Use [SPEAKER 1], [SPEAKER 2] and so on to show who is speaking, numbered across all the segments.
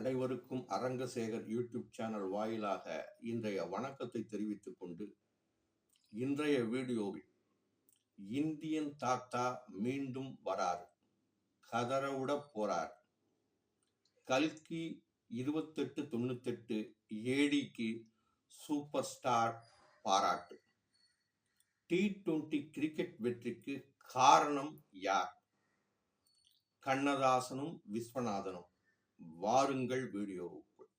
[SPEAKER 1] அனைவருக்கும் Arangasekar YouTube channel வாயிலாக இன்றைய வணக்கத்தை தெரிவித்துக் கொண்டு இன்றைய வீடியோவில் இந்தியன் தாத்தா மீண்டும் வரார் கதறவிட போறார். கல்கி இருபத்தெட்டு தொண்ணூத்தெட்டு ஏடிக்கு சூப்பர் ஸ்டார் பாராட்டு. டி டுவெண்டி கிரிக்கெட் வெற்றிக்கு காரணம் யார்? கண்ணதாசனும் விஸ்வநாதனும். வாருங்கள் வீடியோவுக்குள்.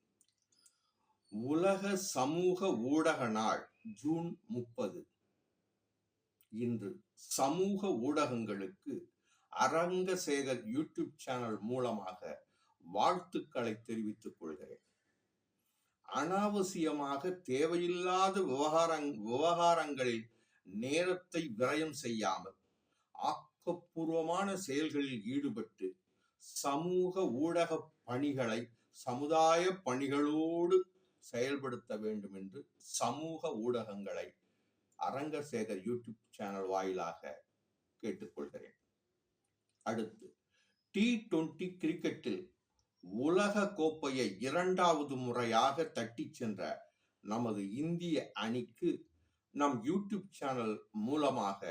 [SPEAKER 1] உலக சமூக ஊடக நாள் ஜூன் முப்பது. இன்று சமூக ஊடகங்களுக்கு அரங்கசேகர் யூடியூப் சேனல் மூலமாக வாழ்த்துக்களை தெரிவித்துக் கொள்கிறேன். அனாவசியமாக தேவையில்லாத விவகாரங் விவகாரங்களில் நேரத்தை விரயம் செய்யாமல் ஆக்கப்பூர்வமான செயல்களில் ஈடுபட்டு சமூக ஊடக பணிகளை சமுதாய பணிகளோடு செயல்படுத்த வேண்டும் என்று சமூக ஊடகங்களை அரங்கசேகர் யூடியூப் சேனல் வாயிலாக கேட்டுக்கொள்கிறேன். அடுத்து டி டுவெண்டி கிரிக்கெட்டில் உலக கோப்பையை இரண்டாவது முறையாக தட்டிச் சென்ற நமது இந்திய அணிக்கு நம் யூடியூப் சேனல் மூலமாக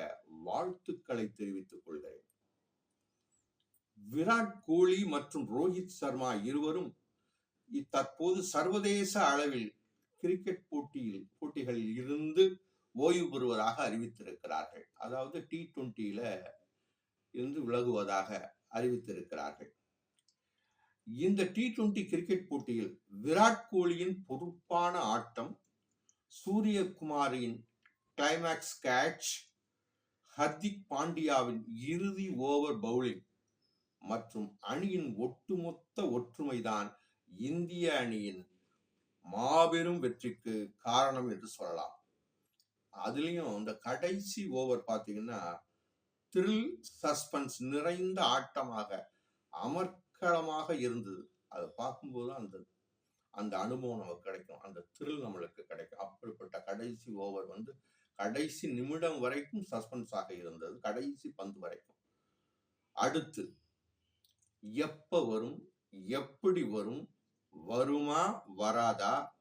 [SPEAKER 1] வாழ்த்துக்களை தெரிவித்துக் கொள்கிறேன். விராட் கோலி மற்றும் ரோஹித் சர்மா இருவரும் தற்போது சர்வதேச அளவில் கிரிக்கெட் போட்டியில் போட்டிகளில் இருந்து ஓய்வு பெறுவதாக அறிவித்திருக்கிறார்கள். அதாவது டி டுவெண்டியில இருந்து விலகுவதாக அறிவித்திருக்கிறார்கள். இந்த டி டுவெண்டி கிரிக்கெட் போட்டியில் விராட் கோலியின் பொறுப்பான ஆட்டம் சூரியகுமாரின் கிளைமேக்ஸ் கேட்ச் ஹர்திக் பாண்டியாவின் இறுதி ஓவர் பவுலிங் மற்றும் அணியின் ஒட்டுமொத்த ஒற்றுமைதான் இந்திய அணியின் மாபெரும் வெற்றிக்கு காரணம் என்று சொல்லலாம். அதுலயும் இந்த கடைசி ஓவர் பாத்தீங்கன்னா த்ரில் சஸ்பென்ஸ் நிறைந்த ஆட்டமாக அமர்க்களமாக இருந்தது. அதை பார்க்கும்போது அந்த அந்த அனுபவம் நமக்கு கிடைக்கும். அந்த த்ரில் நம்மளுக்கு கிடைக்கும். அப்படிப்பட்ட கடைசி ஓவர் வந்து கடைசி நிமிடம் வரைக்கும் சஸ்பென்ஸாக இருந்தது. கடைசி பந்து வரைக்கும். அடுத்து எப்ப வரும்? எப்படி வரும்? வருமா? வராதா?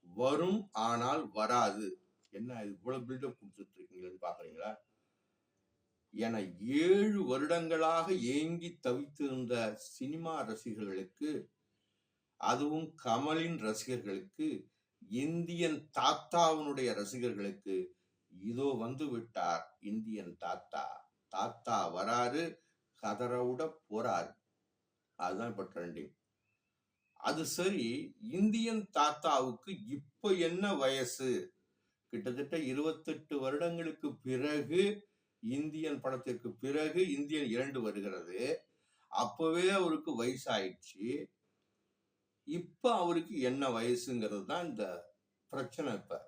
[SPEAKER 1] வரும் ஆனால் வராது. என்ன இவ்வளவு பில்டப் கொடுத்துட்டு இருக்கீங்கன்னு பாக்குறீங்களா என ஏழு வருடங்களாக ஏங்கி தவித்திருந்த சினிமா ரசிகர்களுக்கு அதுவும் கமலின் ரசிகர்களுக்கு இந்தியன் தாத்தாவினுடைய ரசிகர்களுக்கு இதோ வந்து விட்டார் இந்தியன் தாத்தா. தாத்தா வராரு கதறவுட போறாரு. அதுதான் இப்போ ட்ரெண்டிங் அது சரி இந்தியன் தாத்தாவுக்கு இப்போ என்ன வயசு? கிட்டத்தட்ட இருபத்தெட்டு வருடங்களுக்கு பிறகு இந்தியன் படத்திற்கு பிறகு இந்தியன் இரண்டு வருகிறது. அப்பவே அவருக்கு வயசாயிடுச்சு. இப்போ அவருக்கு என்ன வயசுங்கிறது தான் இந்த பிரச்சனை இப்போ.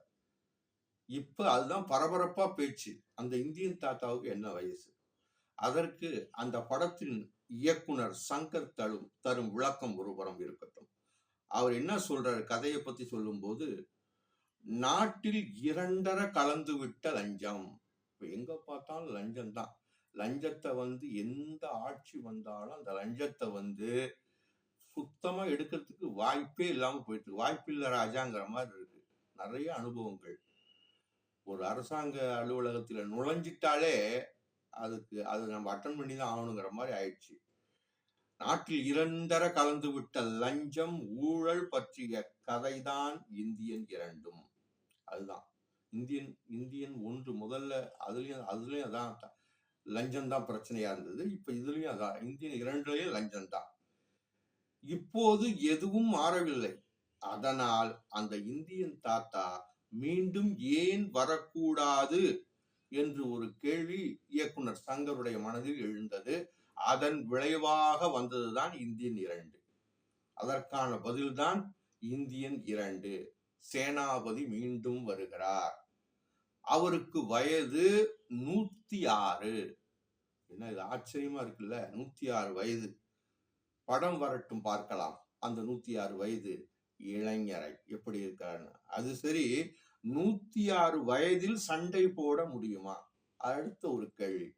[SPEAKER 1] இப்போ அதுதான் பரபரப்பாக பேச்சு. அந்த இந்தியன் தாத்தாவுக்கு என்ன வயசு? அதற்கு அந்த படத்தின் இயக்குனர் சங்கர் தரும் தரும் விளக்கம் ஒருபுறம் இருக்கட்டும். அவர் என்ன சொல்றாரு? கதையை பத்தி சொல்லும்போது நாட்டில் இரண்டரை கலந்து விட்ட லஞ்சம் எங்க பார்த்தாலும் லஞ்சம் தான். லஞ்சத்தை வந்து எந்த ஆட்சி வந்தாலும் அந்த லஞ்சத்தை வந்து சுத்தமா எடுக்கிறதுக்கு வாய்ப்பே இல்லாம போயிட்டு வாய்ப்பு இல்லை ராஜாங்கிற மாதிரி இருக்கு. நிறைய அனுபவங்கள். ஒரு அரசாங்க அலுவலகத்துல நுழைஞ்சிட்டாலே அதுக்கு அது நம்ம அட்டன் பண்ணி தான் ஆகணுங்கிற மாதிரி ஆயிடுச்சு. நாட்டில் இரண்டர கலந்து விட்ட லஞ்சம் ஊழல் பற்றிய கதைதான் இந்தியன் இரண்டும். அதுதான். இந்தியன் இந்தியன் ஒன்று முதல்ல அதுலயும் அதுலயும் அதான் லஞ்சம் தான் பிரச்சனையா இருந்தது. இப்ப இதுலயும் அதான் இந்தியன் இரண்டுலயும் லஞ்சம் தான் இப்போது எதுவும் மாறவில்லை. அதனால் அந்த இந்தியன் தாத்தா மீண்டும் ஏன் வரக்கூடாது? என்று ஒரு கேள்வி இயக்குனர் சங்கருடைய மனதில் எழுந்தது. அதன் விளைவாக வந்ததுதான் இந்தியன் இரண்டு. அதற்கான பதில்தான் இந்தியன் இரண்டு. சேனாபதி மீண்டும் வருகிறார். அவருக்கு வயது நூத்தி ஆறு என்ன இது ஆச்சரியமா இருக்குல்ல? நூத்தி ஆறு வயது. படம் வரட்டும் பார்க்கலாம். அந்த நூத்தி ஆறு வயது இளைஞரை எப்படி இருக்காருன்னு அது சரி நூத்தி ஆறு வயதில் சண்டை போட முடியுமா? அடுத்த ஒரு கேள்வி.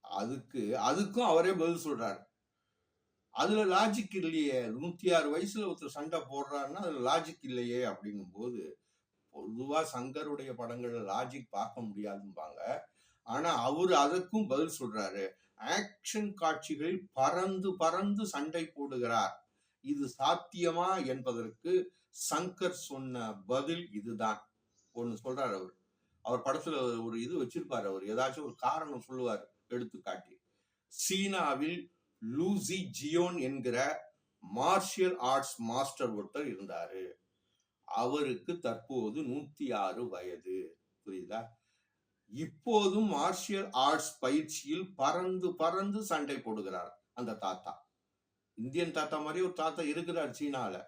[SPEAKER 1] அதுக்கு அதுக்கும் அவரே பதில் சொல்றாரு. அதுல லாஜிக் இல்லையே. நூத்தி ஆறு வயசுல ஒருத்தர் சண்டை போடுறாருன்னா அதுல லாஜிக் இல்லையே அப்படிங்கும்போது பொதுவா சங்கருடைய படங்கள்ல லாஜிக் பார்க்க முடியாதும்பாங்க. ஆனா அவரு அதற்கும் பதில் சொல்றாரு. ஆக்ஷன் காட்சிகளில் பறந்து பறந்து சண்டை போடுகிறார். இது சாத்தியமா என்பதற்கு சங்கர் சொன்ன பதில் இதுதான். ஒன்று சொல்றாரு அவர். அவர் படத்துல ஒரு இது வச்சிருப்பாரு அவர். ஏதாச்சும் ஒரு காரணம் சொல்லுவார் எடுத்து காட்டி சீனாவில் லூசி ஜியோன் என்கிற மார்ஷியல் ஆர்ட்ஸ் மாஸ்டர் ஒருத்தர் இருந்தாரு. அவருக்கு தற்போது நூத்தி ஆறு வயது. புரியுதா? இப்போதும் மார்ஷியல் ஆர்ட்ஸ் பயிற்சியில் பறந்து பறந்து சண்டை போடுகிறார் அந்த தாத்தா. இந்தியன் தாத்தா மாதிரி ஒரு தாத்தா இருக்கிறார் சீனால.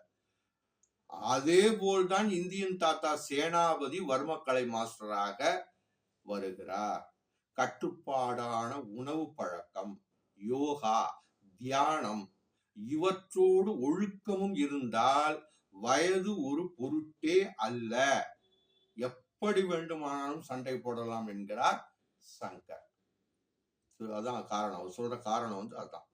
[SPEAKER 1] அதே போல்தான் இந்தியன் தாத்தா சேனாபதி வர்மக்கலை மாஸ்டராக வருகிறார். கட்டுப்பாடான உணவு பழக்கம் யோகா தியானம் இவற்றோடு ஒழுக்கமும் இருந்தால் வயது ஒரு பொருட்டே அல்ல. எப்படி வேண்டுமானாலும் சண்டை போடலாம் என்கிறார் சங்கர். அதான் காரணம். அவர் சொல்ற காரணம் வந்து அதான்.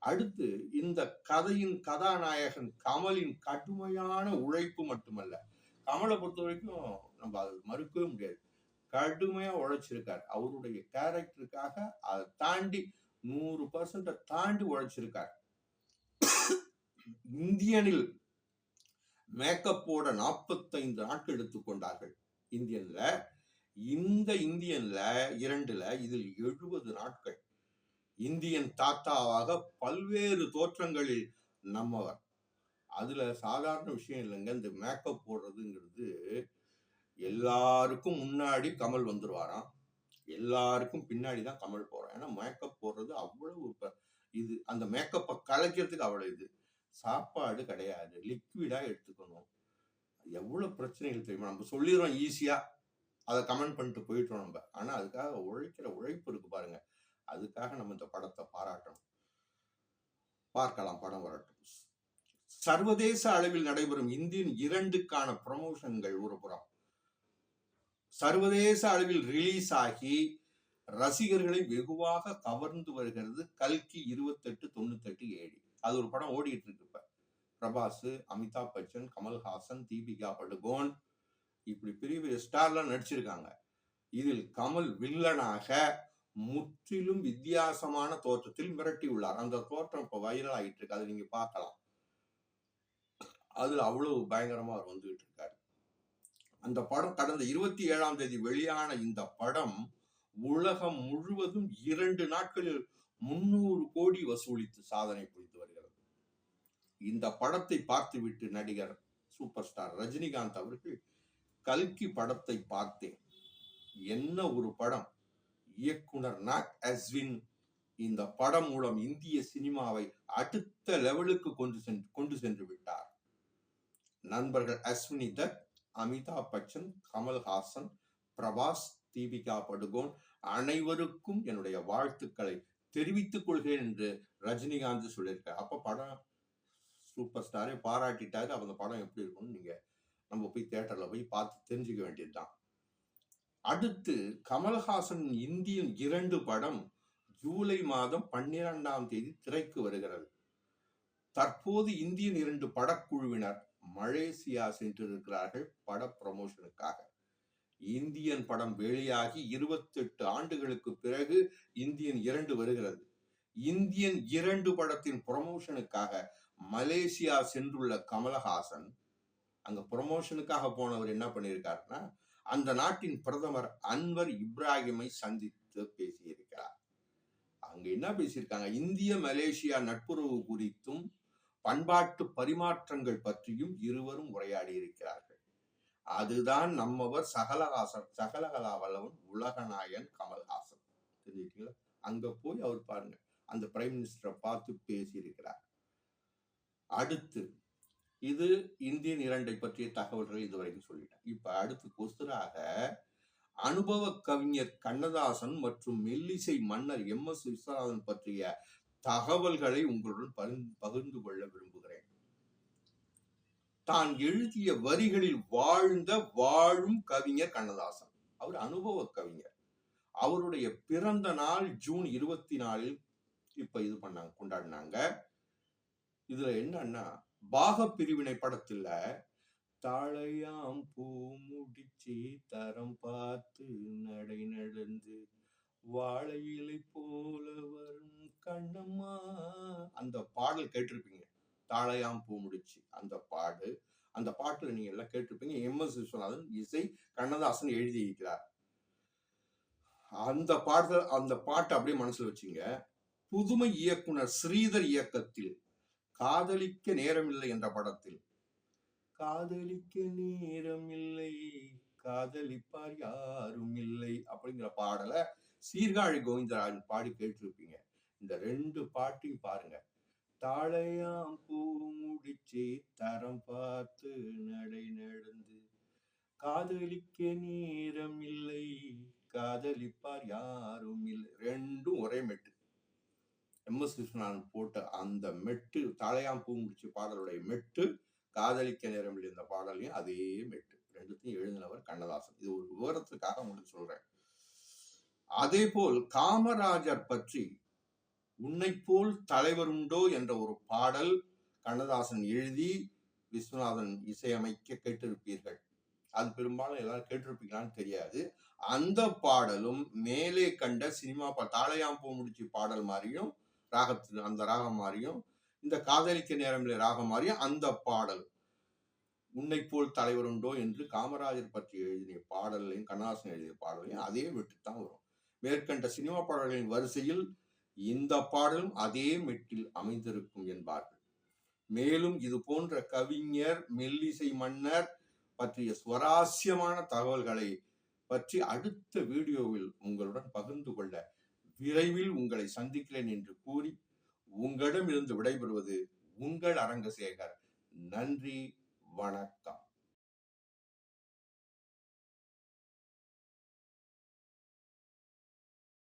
[SPEAKER 1] அடுத்து இந்த கதையின் கதாநாயகன் கமலின் கடுமையான உழைப்பு மட்டுமல்ல. கமலை பொறுத்த வரைக்கும் நம்ம அதை மறுக்கவே முடியாது. கடுமையா உழைச்சிருக்கார். அவருடைய கேரக்டருக்காக அதை தாண்டி நூறு பர்சன்ட தாண்டி உழைச்சிருக்கார். இந்தியனில் மேக்கப்போட நாற்பத்தைந்து நாட்கள் எடுத்துக்கொண்டார்கள் இந்தியன்ல இந்த இந்தியன்ல இரண்டுல இதில் எழுபது நாட்கள். இந்தியன் தாத்தாவாக பல்வேறு தோற்றங்களில் நம்மவர். அதுல சாதாரண விஷயம் இல்லைங்க. இந்த மேக்கப் போடுறதுங்கிறது எல்லாருக்கும் முன்னாடி கமல் வந்துருவாராம். எல்லாருக்கும் பின்னாடி தான் கமல் போறான். ஏன்னா மேக்கப் போடுறது அவ்வளவு ப- இது அந்த மேக்கப்பை கலைக்கிறதுக்கு அவ்வளவு இது. சாப்பாடு கிடையாது. லிக்விடா எடுத்துக்கணும். எவ்வளவு பிரச்சனைகள் தெரியுமா? நம்ம சொல்லிடுறோம் ஈஸியா அதை கமெண்ட் பண்ணிட்டு போயிட்டோம் நம்ம. ஆனா அதுக்காக உழைக்கிற உழைப்பு இருக்கு பாருங்க. அதுக்காக நம்ம இந்த படத்தை பாராட்டணும். பார்க்கலாம் படம் வரட்டும். சர்வதேச அளவில் நடைபெறும் இந்தியன் இரண்டுக்கான ப்ரமோஷன்கள் ஒரு புறம். சர்வதேச அளவில் ரிலீஸ் ஆகி ரசிகர்களை வெகுவாக கவர்ந்து வருகிறது கல்கி இருபத்தெட்டு தொண்ணூத்தெட்டு ஏழு. அது ஒரு படம் ஓடிட்டு இருக்கு இப்ப. பிரபாஸ் அமிதாப் பச்சன் கமல்ஹாசன் தீபிகா படுகோன் இப்படி பெரிய பெரிய ஸ்டார்லாம் நடிச்சிருக்காங்க. இதில் கமல் வில்லனாக முற்றிலும் வித்தியாசமான தோற்றத்தில் மிரட்டியுள்ளார் அந்த தோற்றம் இப்ப வைரல் ஆயிட்டு இருக்கு அதை நீங்க பார்க்கலாம். அதுல அவ்வளவு பயங்கரமா அவர் வந்துகிட்டு இருக்காரு. அந்த படம் கடந்த இருபத்தி ஏழாம் தேதி வெளியான இந்த படம் உலகம் முழுவதும் இரண்டு நாட்களில் முன்னூறு கோடி வசூலித்து சாதனை புரிந்து வருகிறது. இந்த படத்தை பார்த்துவிட்டு நடிகர் சூப்பர் ஸ்டார் ரஜினிகாந்த் அவர்கள் கல்கி படத்தை பார்த்தேன். என்ன ஒரு படம். இயக்குனர் நாக் அஸ்வின் இந்த படம் மூலம் இந்திய சினிமாவை அடுத்த லெவலுக்கு கொண்டு சென்று கொண்டு சென்று விட்டார். நண்பர்கள் அஸ்வினி தத் அமிதாப் பச்சன் கமல்ஹாசன் பிரபாஸ் தீபிகா படுகோன் அனைவருக்கும் என்னுடைய வாழ்த்துக்களை தெரிவித்துக் கொள்கிறேன் என்று ரஜினிகாந்த் சொல்லியிருக்காரு. அப்ப படம் சூப்பர் ஸ்டாரே பாராட்டிட்டாரு. அந்த படம் எப்படி இருக்கும்னு நீங்க நம்ம போய் தேட்டர்ல போய் பார்த்து தெரிஞ்சுக்க வேண்டியதுதான். அடுத்து கமல்ஹாசன் இந்தியன் இரண்டு படம் ஜூலை மாதம் பன்னிரெண்டாம் தேதி திரைக்கு வருகிறது. தற்போது இந்தியன் இரண்டு படக்குழுவினர் மலேசியா சென்றிருக்கிறார்கள் பட ப்ரமோஷனுக்காக இந்தியன் படம் வெளியாகி இருபத்தெட்டு ஆண்டுகளுக்கு பிறகு இந்தியன் இரண்டு வருகிறது. இந்தியன் இரண்டு படத்தின் ப்ரமோஷனுக்காக மலேசியா சென்றுள்ள கமலஹாசன் அங்க ப்ரமோஷனுக்காக போனவர் என்ன பண்ணியிருக்காருன்னா அந்த நாட்டின் பிரதமர் அன்வர் இப்ராஹிமை சந்தித்து பேசியிருக்கிறார். அங்க என்ன பேசியிருக்காங்க? இந்திய மலேசியா நட்புறவு குறித்தும் பண்பாட்டு பரிமாற்றங்கள் பற்றியும் இருவரும் உரையாடி இருக்கிறார்கள். அதுதான் நம்மவர் சகலஹாசன் சகலகலா வல்லவன் உலகநாயன் கமல்ஹாசன். தெரிஞ்சுக்கிங்களா அங்க போய் அவர் பாருங்க அந்த பிரைம் மினிஸ்டரை பார்த்து பேசியிருக்கிறார். அடுத்து இது இந்தியன் இரண்டை பற்றிய தகவல்கள் இதுவரைக்கும் சொல்லிட்டேன். இப்ப அடுத்து கொஸ்தராக அனுபவ கவிஞர் கண்ணதாசன் மற்றும் மெல்லிசை மன்னர் எம். எஸ். விஸ்வநாதன் பற்றிய தகவல்களை உங்களுடன் பகிர்ந்து கொள்ள விரும்புகிறேன். தான் எழுதிய வரிகளில் வாழ்ந்த வாழும் கவிஞர் கண்ணதாசன். அவர் அனுபவ கவிஞர். அவருடைய பிறந்த நாள் ஜூன் இருபத்தி நாலில் இப்ப இது பண்ணாங்க கொண்டாடினாங்க. இதுல என்னன்னா பாக பிரிவினை படத்துல தாழையாம் பூ முடிச்சு தரம் பார்த்து நடை நடந்து வாழையிலை போல வரும் கண்ணம்மா. அந்த பாடல் கேட்டிருப்பீங்க. தாழையாம் பூ முடிச்சு. அந்த பாடு அந்த பாட்டுல நீங்க எல்லாம் கேட்டிருப்பீங்க. எம். எஸ். விஸ்வநாதன் இசை கண்ணதாசன் எழுதியிருக்கிறார். அந்த பாடல் அந்த பாட்டை அப்படியே மனசுல வச்சுங்க. புதுமை இயக்குனர் ஸ்ரீதர் இயக்கத்தில் காதலிக்க நேரமில்லை என்ற படத்தில். காதலிக்க நேரமில்லை காதலிப்பார் யாரும் இல்லை அப்படிங்கிற பாடலை சீர்காழி கோவிந்தராஜன் பாடி கேட்டிருப்பீங்க. இந்த ரெண்டு பாட்டையும் பாருங்க. தாழையாம் பூ முடிச்சு தரம் பார்த்து நடை நடந்து காதலிக்க நேரம் இல்லை காதலிப்பார் யாரும் இல்லை ரெண்டும் ஒரே மெட்டு. எம் எஸ் விஸ்வநாதன் போட்ட அந்த மெட்டு தாழையாம் பூ பாடலுடைய மெட்டு காதலிக்க நேரம் இல்லை இந்த பாடலையும் அதே மெட்டு. ரெண்டுத்தையும் எழுதினவர் கண்ணதாசன். இது ஒரு விவரத்துக்காக உங்களுக்கு சொல்றேன். அதே போல் காமராஜர் பற்றி உன்னை போல் தலைவர் உண்டோ என்ற ஒரு பாடல் கண்ணதாசன் எழுதி விஸ்வநாதன் இசையமைக்க கேட்டிருப்பீர்கள். அது பெரும்பாலும் எல்லாரும் கேட்டிருப்பீங்களான்னு தெரியாது. அந்த பாடலும் மேலே கண்ட சினிமா பா தாளையாம் பூ முடிச்சு பாடல் மாதிரியும் ராகத்து அந்த ராகம் மாறியும் இந்த காதலிக்க நேரமில்லை ராகம் மாறியும் அந்த பாடல். உன்னை போல் தலைவர் உண்டோ என்று காமராஜர் பற்றி எழுதிய பாடலையும் கண்ணாசன் எழுதிய பாடலையும் அதே விட்டுத்தான் வரும். மேற்கண்ட சினிமா பாடல்களின் வரிசையில் இந்த பாடலும் அதே மெட்டில் அமைந்திருக்கும் என்பார்கள். மேலும் இது போன்ற கவிஞர் மெல்லிசை மன்னர் பற்றிய சுவாரஸ்யமான தகவல்களை பற்றி அடுத்த வீடியோவில் உங்களுடன் பகிர்ந்து கொள்ள விரைவில் உங்களை சந்திக்கிறேன் என்று கூறி உங்களிடமிருந்து விடைபெறுவது உங்கள் அரங்கசேகர். நன்றி வணக்கம்.